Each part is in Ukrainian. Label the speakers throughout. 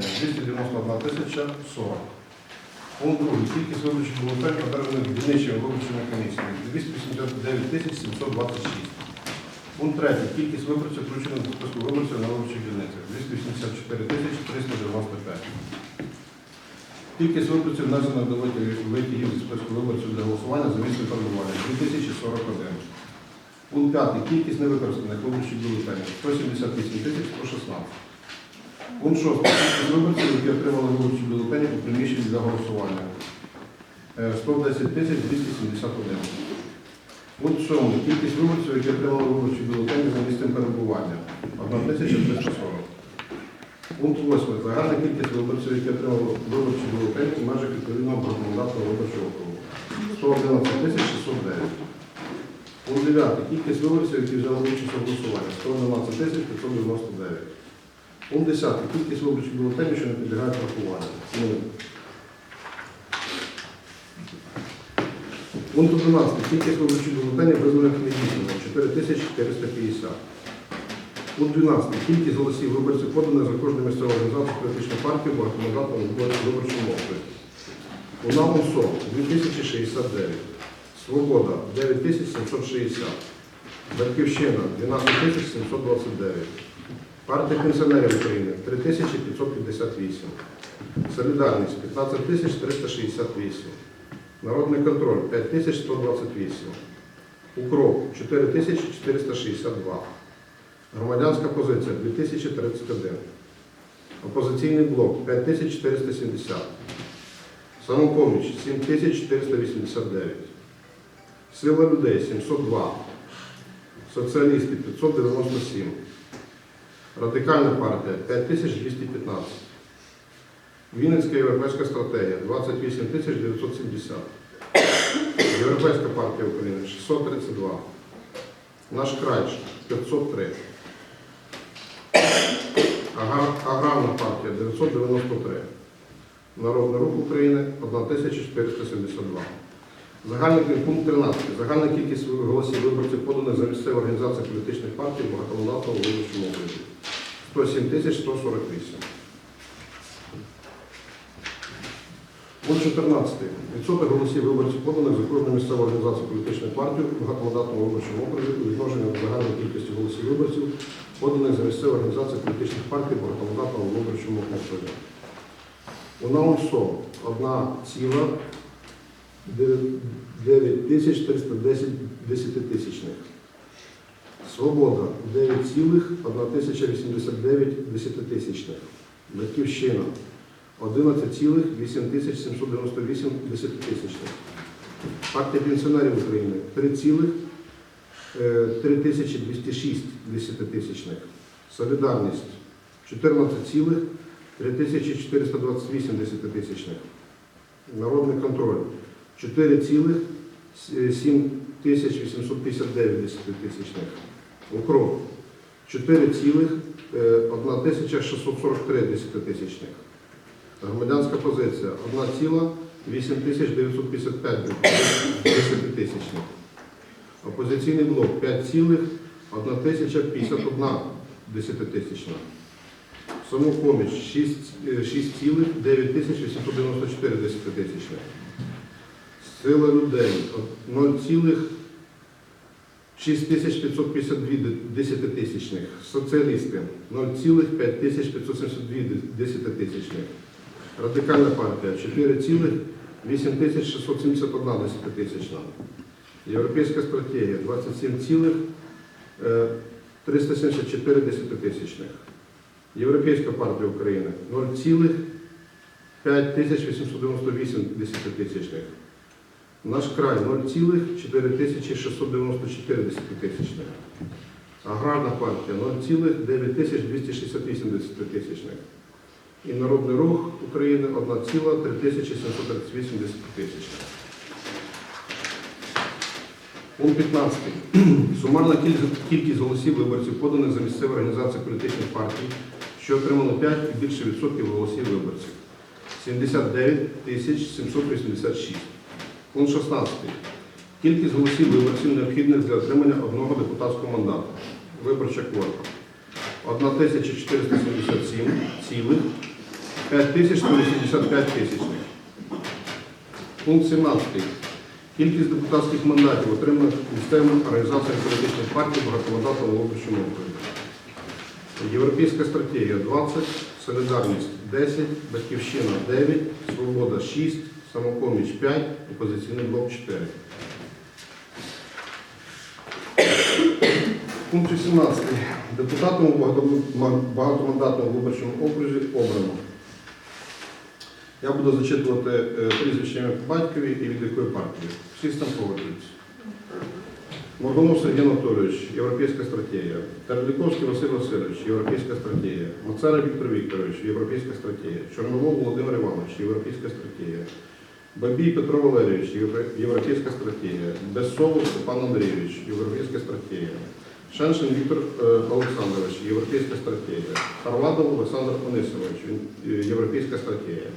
Speaker 1: бюлетенів 291 тисяча 40. Пункт другий. Кількість виборчих бюлетенів, одержаних дільничими виборчими комісіями 289 тисяч 726. Пункт третій. Кількість виборців, включених до списку виборців на виборчих дільницях 284 тисячі 395. Кількість виборців внесено до витягів витягів списку виборців для голосування за місцем перебування 2041. Пункт 5. Кількість невикористаних виборчих бюлетенів 178 тисяч 116. Пункт 6. Кількість виборців, які отримали виборчі бюлетені у приміщенні для голосування е, 110 тисяч 271. Пункт 7. Кількість виборців, які отримали виборчі бюлетені за місцем перебування 1340. Пункт 8. Загальна кількість виборців, які отримали виборчі бюлетені у межах відповідного законодавства виборчого округу 111 тисяч 609. Пункт 9. Кількість виборців, які взяли участь у голосуванні 112 тисяч 599. Пункт 10. Кількість виборчих бюлетенів, що не підлягають рахуванню. Нуль. Пункт 11. Кількість виборчих бюлетенів визнаних недійсними 4450. Пункт 12. Кількість голосів виборців поданих за кожну місцеву організацію політичної партії в багатомандатному виборчому окрузі. УНА УНСО 2069. Свобода 9760. Батьківщина 12729. Партія пенсіонерів України 3558. Солідарність 15368. Народний контроль 5128. Укроп 4462. Громадянська позиція 2031. Опозиційний блок 5470. Самопоміч 7489. Сила людей 702. Соціалісти 597. Радикальна партія 5215. Вінницька європейська стратегія 28 970. Європейська партія України 632. Наш край 503. Ага- Аграрна партія 993. Народний рух України 1472. Загальний пункт 13. Загальна кількість голосів виборців поданих за місцеві організації політичних партій в багатомандатному виборчому окрузі 107 тисяч 148. Пункт 14. Відсоток голосів виборців поданих за кожну місцеву організацію політичної партії в багатомандатному виборчому окрузі у відношенні до загальної кількості голосів виборців, поданих за місцеві організації політичних партій в багатомандатному виборчому окрузі. У НАУНСО одна ціла 9310 десятитисячних. Свобода 9,1089 десятитисячних. Батьківщина 11,8798 десятитисячних. Партія пенсіонерів України 3,3206 десятитисячних. Солідарність 14,3428 десятитисячних. Народний контроль 4,7859 десятитисячних. Укроп 4,1643 десятитисячних. Громадянська позиція 1,8955 десятитисячних. Опозиційний блок 5,1051 десятитисячна. Самопоміч 6,9894 десятитисячних. Сила людей 0,6552 десятитисячних. Соціалісти 0,5572 десятитисячних. Радикальна партія 4,8671 десятитисячна. Європейська стратегія 27,374 десятитисячних. Європейська партія України 0,5898 десятитисячних. Наш край 0,4694 десятитисячних. Аграрна партія 0,9268 десятитисячних. І Народний рух України 1,3738 десятитисячних. Пункт 15. Сумарна кількість- голосів виборців, поданих за місцеві організації політичних партій, що отримали 5 і більше відсотків голосів виборців. 79 тисяч 786. Пункт 16. Кількість голосів виборців необхідних для отримання одного депутатського мандату. Виборча квота. 1477 цілих 5185 тисячних. Пункт 17. Кількість депутатських мандатів, отриманих місцевими організаціями політичних партій багатомандатного виборчому окрузі. Європейська стратегія 20, Солідарність 10, Батьківщина 9, Свобода 6, Самопоміч 5, Опозиційний блок 4. Пункт 18. Депутатом у багатомандатному виборчому окрузі обрано. Я буду зачитувати е, по батькові і від якої партії. Всі цим погоджуються. Моргунов Сергій Анатолійович, Європейська стратегія. Терляковський Василь Васильович, Європейська стратегія. Мацара Віктор Вікторович, Європейська стратегія. Чорновол Володимир Іванович, Європейська стратегія. Бабій Петро Валерійович, Європейська стратегія. Безсолов Степан Андрійович, Європейська стратегія. Шеншин Віктор е, Олександрович, Європейська стратегія. Харвадов Олександр Онисович, е, Європейська стратегія.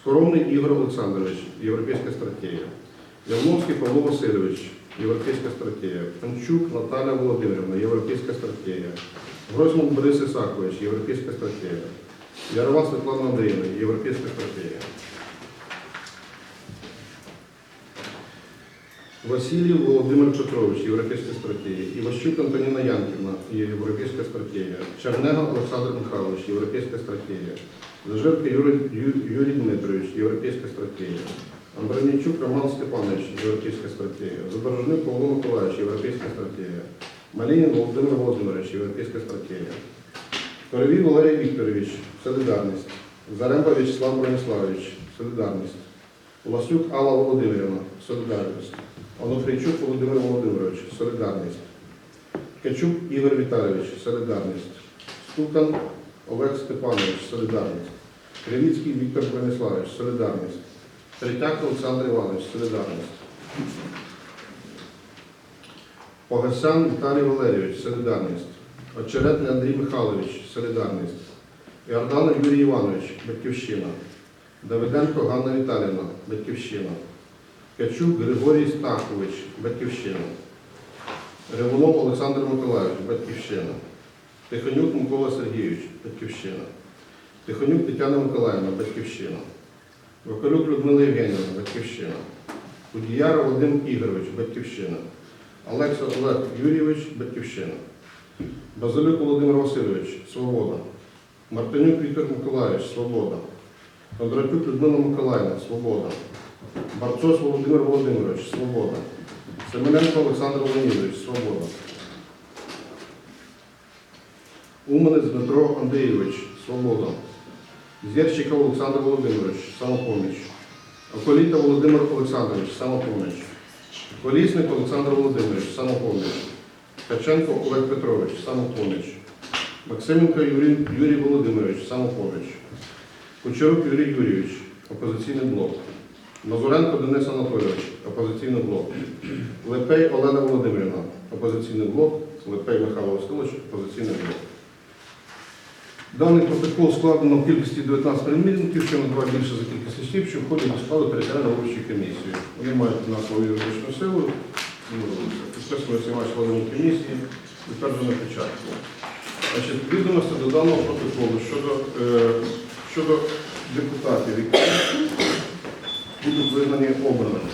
Speaker 1: Скоромний Ігор Олександрович, Європейська стратегія. Явновський Павло Васильович, Європейська стратегія. Панчук Наталя Володимирівна, Європейська стратегія. Гройсман Борис Ісакович, Європейська стратегія. Ярова Світлана Андріївна, Європейська стратегія. Васильєв Володимир Петрович, Європейська стратегія. Іващук Антоніна Янківна, Європейська стратегія. Чернега Олександр Михайлович, Європейська стратегія. Зажирка Юрій, Дмитрович, Європейська стратегія. Андронічук Роман Степанович, Європейська стратегія. Заборожник Павло Миколаївич, Європейська стратегія. Малінін Володимир Володимирович, Європейська стратегія. Коровій Валерій Вікторович, Солідарність. Заремба Вячеслав Брониславович, Солідарність. Власюк Алла Володимирівна, Солідарність. Онуфрійчук Володимир Володимирович, Солідарність. Ткачук Ігор Віталійович, Солідарність. Стукан Олег Степанович, Солідарність. Кривіцький Віктор Брониславович, Солідарність. Третяк Олександр Іванович, Солідарність. Погасян Віталій Валерійович, Солідарність. Очеретний Андрій Михайлович, Солідарність. Іорданов Юрій Іванович, Батьківщина. Давиденко Ганна Віталіївна, Батьківщина. Качук Григорій Стахович, Батьківщина. Револов Олександр Миколаївич, Батьківщина. Тихонюк Микола Сергійович, Батьківщина. Тихонюк Тетяна Миколаївна, Батьківщина. Вакалюк Людмила Євгенівна, Батьківщина. Кудіяра Вадим Ігорович, Батьківщина. Олекса Олег Юрійович, Батьківщина. Базилюк Володимир Васильович, Свобода. Мартинюк Віктор Миколаївич, Свобода. Кондратюк Людмила Миколаївна, Свобода. Барцос Володимир Володимирович, Свобода. Семененко Олександр Леонідович, Свобода. Уманець Дмитро Андрійович, Свобода. Зєрщиков Олександр Володимирович, Самопоміч. Околіта Володимир Олександрович, Самопоміч. Колісник Олександр Володимирович, Самопоміч. Ткаченко Олег Петрович, Самопоміч. Максименко Юрій Володимирович, Самопоміч. Кучерук Юрій Юрійович, опозиційний блок. Мазуренко Денис Анатолійович, опозиційний блок. Лепей Олена Володимирівна, опозиційний блок. Лепей Михайло Васильович, опозиційний блок. Даний протокол складено в кількості 19 примірників, що на два більше за кількість осіб, що входять до складу територіальної виборчої комісії. Вони мають на свою юридичну силу, підписано всіма членами комісії, підтверджено печатку. Відомості до даного протоколу щодо, е, щодо депутатів, які будуть визнані обраними.